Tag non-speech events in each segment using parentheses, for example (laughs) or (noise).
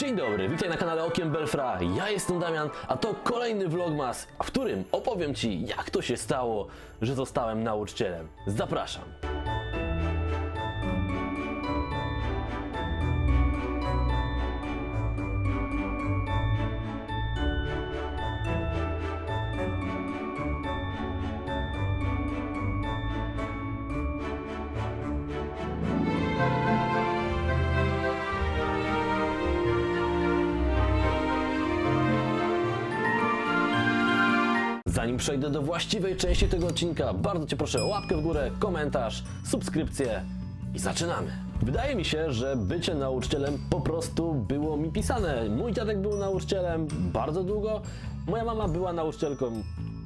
Dzień dobry, witaj na kanale Okiem Belfra. Ja jestem Damian, a to kolejny vlogmas, w którym opowiem Ci, jak to się stało, że zostałem nauczycielem. Zapraszam. Zanim przejdę do właściwej części tego odcinka, bardzo Cię proszę o łapkę w górę, komentarz, subskrypcję i zaczynamy. Wydaje mi się, że bycie nauczycielem po prostu było mi pisane. Mój dziadek był nauczycielem bardzo długo, moja mama była nauczycielką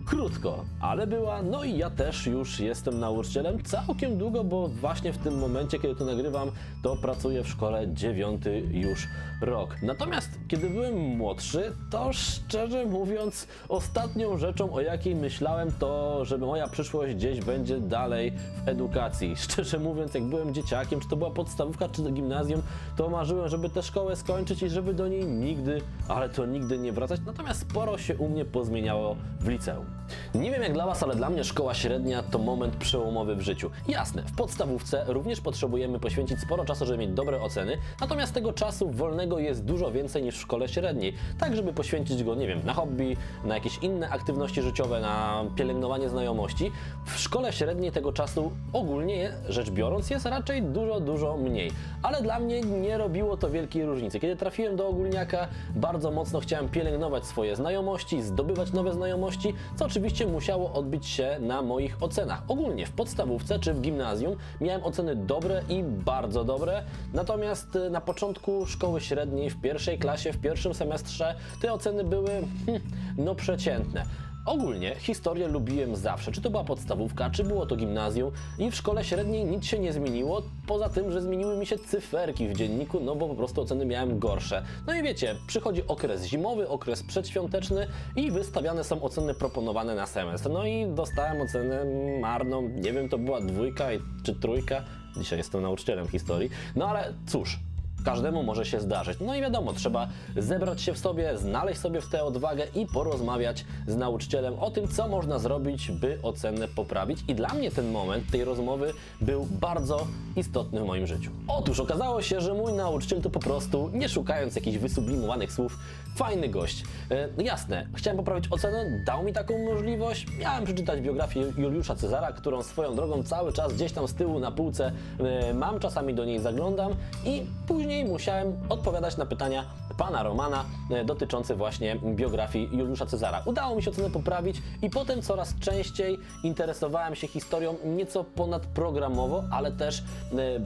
krótko, ale była. No i ja też już jestem nauczycielem całkiem długo, bo właśnie w tym momencie, kiedy to nagrywam, to pracuję w szkole dziewiąty już rok. Natomiast kiedy byłem młodszy, to szczerze mówiąc, ostatnią rzeczą, o jakiej myślałem, to, że moja przyszłość gdzieś będzie dalej w edukacji. (laughs) Szczerze mówiąc, jak byłem dzieciakiem, czy to była podstawówka, czy to gimnazjum, to marzyłem, żeby tę szkołę skończyć i żeby do niej nigdy, ale to nigdy nie wracać. Natomiast sporo się u mnie pozmieniało w liceum. Nie wiem jak dla Was, ale dla mnie szkoła średnia to moment przełomowy w życiu. Jasne, w podstawówce również potrzebujemy poświęcić sporo czasu, żeby mieć dobre oceny, natomiast tego czasu wolnego jest dużo więcej niż w szkole średniej. Tak, żeby poświęcić go, nie wiem, na hobby, na jakieś inne aktywności życiowe, na pielęgnowanie znajomości. W szkole średniej tego czasu ogólnie rzecz biorąc jest raczej dużo, dużo mniej. Ale dla mnie nie robiło to wielkiej różnicy. Kiedy trafiłem do ogólniaka, bardzo mocno chciałem pielęgnować swoje znajomości, zdobywać nowe znajomości, co oczywiście musiało odbić się na moich ocenach. Ogólnie w podstawówce czy w gimnazjum miałem oceny dobre i bardzo dobre, natomiast y, na początku szkoły średniej, w pierwszej klasie, w pierwszym semestrze, te oceny były hmm, no przeciętne. Ogólnie historię lubiłem zawsze, czy to była podstawówka, czy było to gimnazjum i w szkole średniej nic się nie zmieniło, poza tym, że zmieniły mi się cyferki w dzienniku, no bo po prostu oceny miałem gorsze. No i wiecie, przychodzi okres zimowy, okres przedświąteczny i wystawiane są oceny proponowane na semestr. No i dostałem ocenę marną, nie wiem, to była dwójka czy trójka, dzisiaj jestem nauczycielem historii, no ale cóż, Każdemu może się zdarzyć. No i wiadomo, trzeba zebrać się w sobie, znaleźć sobie w tę odwagę i porozmawiać z nauczycielem o tym, co można zrobić, by ocenę poprawić. I dla mnie ten moment tej rozmowy był bardzo istotny w moim życiu. Otóż okazało się, że mój nauczyciel to po prostu, nie szukając jakichś wysublimowanych słów, fajny gość. E, jasne, chciałem poprawić ocenę, dał mi taką możliwość. Miałem przeczytać biografię Juliusza Cezara, którą swoją drogą cały czas gdzieś tam z tyłu na półce e, mam, czasami do niej zaglądam i później musiałem odpowiadać na pytania pana Romana e, dotyczące właśnie biografii Juliusza Cezara. Udało mi się ocenę poprawić i potem coraz częściej interesowałem się historią nieco ponadprogramowo, ale też e,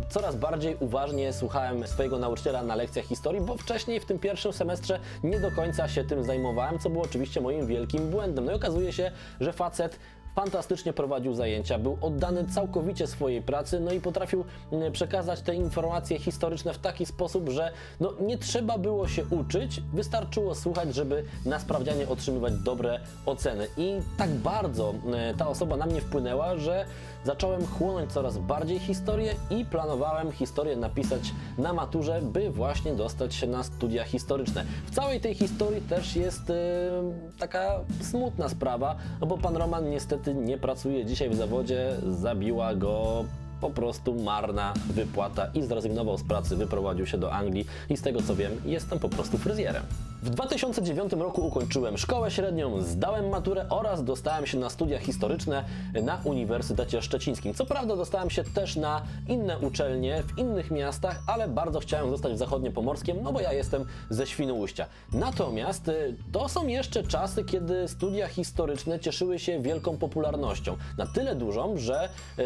coraz bardziej uważnie słuchałem swojego nauczyciela na lekcjach historii, bo wcześniej w tym pierwszym semestrze nie do końca się tym zajmowałem, co było oczywiście moim wielkim błędem. No i okazuje się, że facet fantastycznie prowadził zajęcia, był oddany całkowicie swojej pracy, no i potrafił mm, przekazać te informacje historyczne w taki sposób, że no, nie trzeba było się uczyć, wystarczyło słuchać, żeby na sprawdzianie otrzymywać dobre oceny. I tak bardzo mm, ta osoba na mnie wpłynęła, że zacząłem chłonąć coraz bardziej historię i planowałem historię napisać na maturze, by właśnie dostać się na studia historyczne. W całej tej historii też jest e, taka smutna sprawa, no bo pan Roman niestety nie pracuje dzisiaj w zawodzie, zabiła go po prostu marna wypłata i zrezygnował z pracy, wyprowadził się do Anglii i z tego co wiem, jestem po prostu fryzjerem. W 2009 roku ukończyłem szkołę średnią, zdałem maturę oraz dostałem się na studia historyczne na Uniwersytecie Szczecińskim. Co prawda dostałem się też na inne uczelnie w innych miastach, ale bardzo chciałem zostać w Zachodniopomorskiem, no bo ja jestem ze Świnoujścia. Natomiast y, to są jeszcze czasy, kiedy studia historyczne cieszyły się wielką popularnością. Na tyle dużą, że y,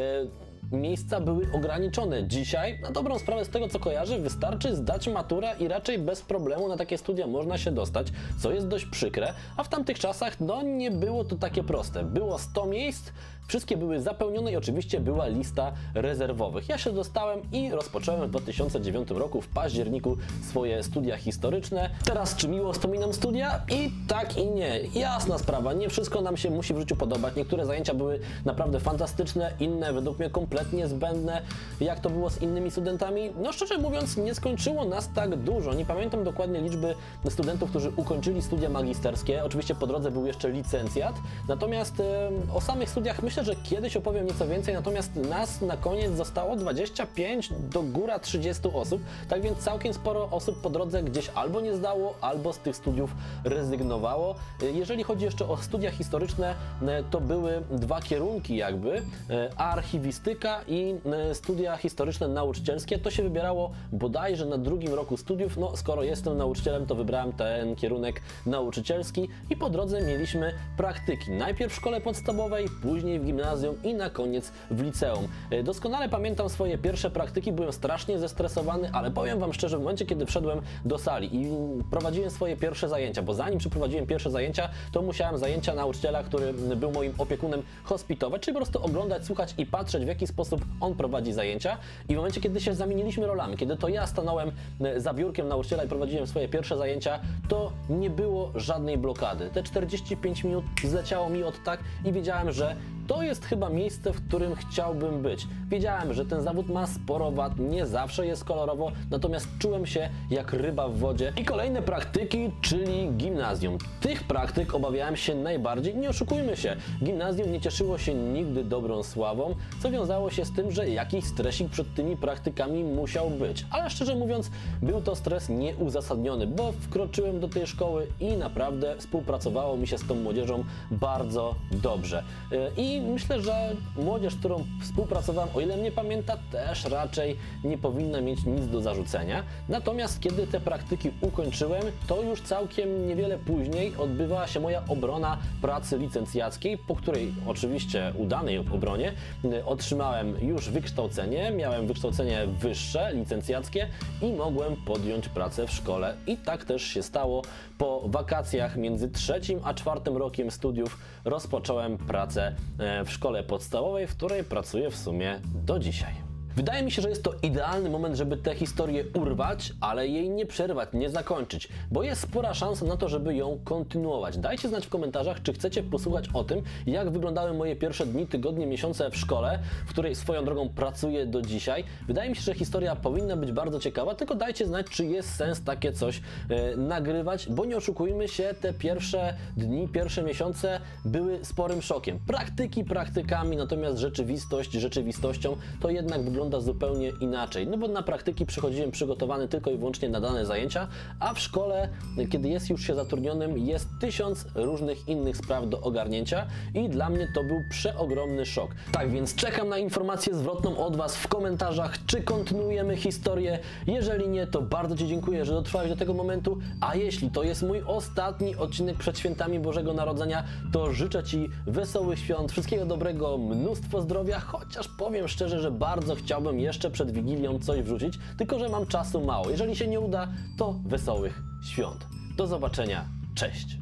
miejsca były ograniczone. Dzisiaj, na dobrą sprawę z tego co kojarzę, wystarczy zdać maturę i raczej bez problemu na takie studia można się dostać, co jest dość przykre, a w tamtych czasach no nie było to takie proste. Było 100 miejsc, wszystkie były zapełnione i oczywiście była lista rezerwowych. Ja się dostałem i rozpocząłem w 2009 roku w październiku swoje studia historyczne. Teraz czy miło wspominam studia? I tak i nie. Jasna sprawa, nie wszystko nam się musi w życiu podobać. Niektóre zajęcia były naprawdę fantastyczne, inne według mnie kompletnie zbędne, jak to było z innymi studentami. No szczerze mówiąc, nie skończyło nas tak dużo. Nie pamiętam dokładnie liczby studentów, którzy ukończyli studia magisterskie. Oczywiście po drodze był jeszcze licencjat. Natomiast e, o samych studiach myślę, że kiedyś opowiem nieco więcej. Natomiast nas na koniec zostało 25 do góra 30 osób. Tak więc całkiem sporo osób po drodze gdzieś albo nie zdało, albo z tych studiów rezygnowało. Jeżeli chodzi jeszcze o studia historyczne, to były dwa kierunki jakby, e, archiwistyka i e, studia historyczne nauczycielskie. To się wybierało bodajże na drugim roku studiów. No, skoro jestem nauczycielem, to wybrałem ten kierunek nauczycielski i po drodze mieliśmy praktyki. Najpierw w szkole podstawowej, później w gimnazjum i na koniec w liceum. E, Doskonale pamiętam swoje pierwsze praktyki, byłem strasznie zestresowany, ale powiem Wam szczerze, w momencie kiedy wszedłem do sali i prowadziłem swoje pierwsze zajęcia, bo zanim przeprowadziłem pierwsze zajęcia, to musiałem zajęcia nauczyciela, który był moim opiekunem, hospitować, czyli po prostu oglądać, słuchać i patrzeć, w jaki sposób on prowadzi zajęcia. I w momencie, kiedy się zamieniliśmy rolami, kiedy to ja stanąłem e, za biurkiem nauczyciela i prowadziłem swoje pierwsze zajęcia, to nie było żadnej blokady. Te 45 minut zleciało mi od tak i wiedziałem, że to jest chyba miejsce, w którym chciałbym być. Wiedziałem, że ten zawód ma sporo wad, nie zawsze jest kolorowo, natomiast czułem się jak ryba w wodzie. I kolejne praktyki, czyli gimnazjum. Tych praktyk obawiałem się najbardziej, nie oszukujmy się. Gimnazjum nie cieszyło się nigdy dobrą sławą, co wiązało się z tym, że jakiś stresik przed tymi praktykami musiał być. Ale szczerze mówiąc, był to stres nieuzasadniony, bo wkroczyłem do tej szkoły i naprawdę współpracowało mi się z tą młodzieżą bardzo dobrze. Yy, I myślę, że młodzież, z którą współpracowałem, o ile mnie pamięta, też raczej nie powinna mieć nic do zarzucenia. Natomiast kiedy te praktyki ukończyłem, to już całkiem niewiele później odbywała się moja obrona pracy licencjackiej, po której oczywiście udanej obronie y, otrzymałem już wykształcenie, miałem wykształcenie wyższe, licencjackie i mogłem podjąć pracę w szkole. I tak też się stało. Po wakacjach między trzecim a czwartym rokiem studiów rozpocząłem pracę e, w szkole podstawowej, w której pracuję w sumie do dzisiaj. Wydaje mi się, że jest to idealny moment, żeby tę historię urwać, ale jej nie przerwać, nie zakończyć, bo jest spora szansa na to, żeby ją kontynuować. Dajcie znać w komentarzach, czy chcecie posłuchać o tym, jak wyglądały moje pierwsze dni, tygodnie, miesiące w szkole, w której swoją drogą pracuję do dzisiaj. Wydaje mi się, że historia powinna być bardzo ciekawa, tylko dajcie znać, czy jest sens takie coś e, nagrywać, bo nie oszukujmy się, te pierwsze dni, pierwsze miesiące były sporym szokiem. Praktyki praktykami, natomiast rzeczywistość rzeczywistością to jednak wygląda zupełnie inaczej. No bo na praktyki przychodziłem przygotowany tylko i wyłącznie na dane zajęcia, a w szkole, kiedy jest już się zatrudnionym, jest tysiąc różnych innych spraw do ogarnięcia i dla mnie to był przeogromny szok. Tak więc czekam na informację zwrotną od Was w komentarzach, czy kontynuujemy historię. Jeżeli nie, to bardzo Ci dziękuję, że dotrwałeś do tego momentu, a jeśli to jest mój ostatni odcinek przed świętami Bożego Narodzenia, to życzę Ci wesołych świąt, wszystkiego dobrego, mnóstwo zdrowia, chociaż powiem szczerze, że bardzo chciałbym jeszcze przed Wigilią coś wrzucić, tylko że mam czasu mało. Jeżeli się nie uda, to wesołych świąt. Do zobaczenia, cześć!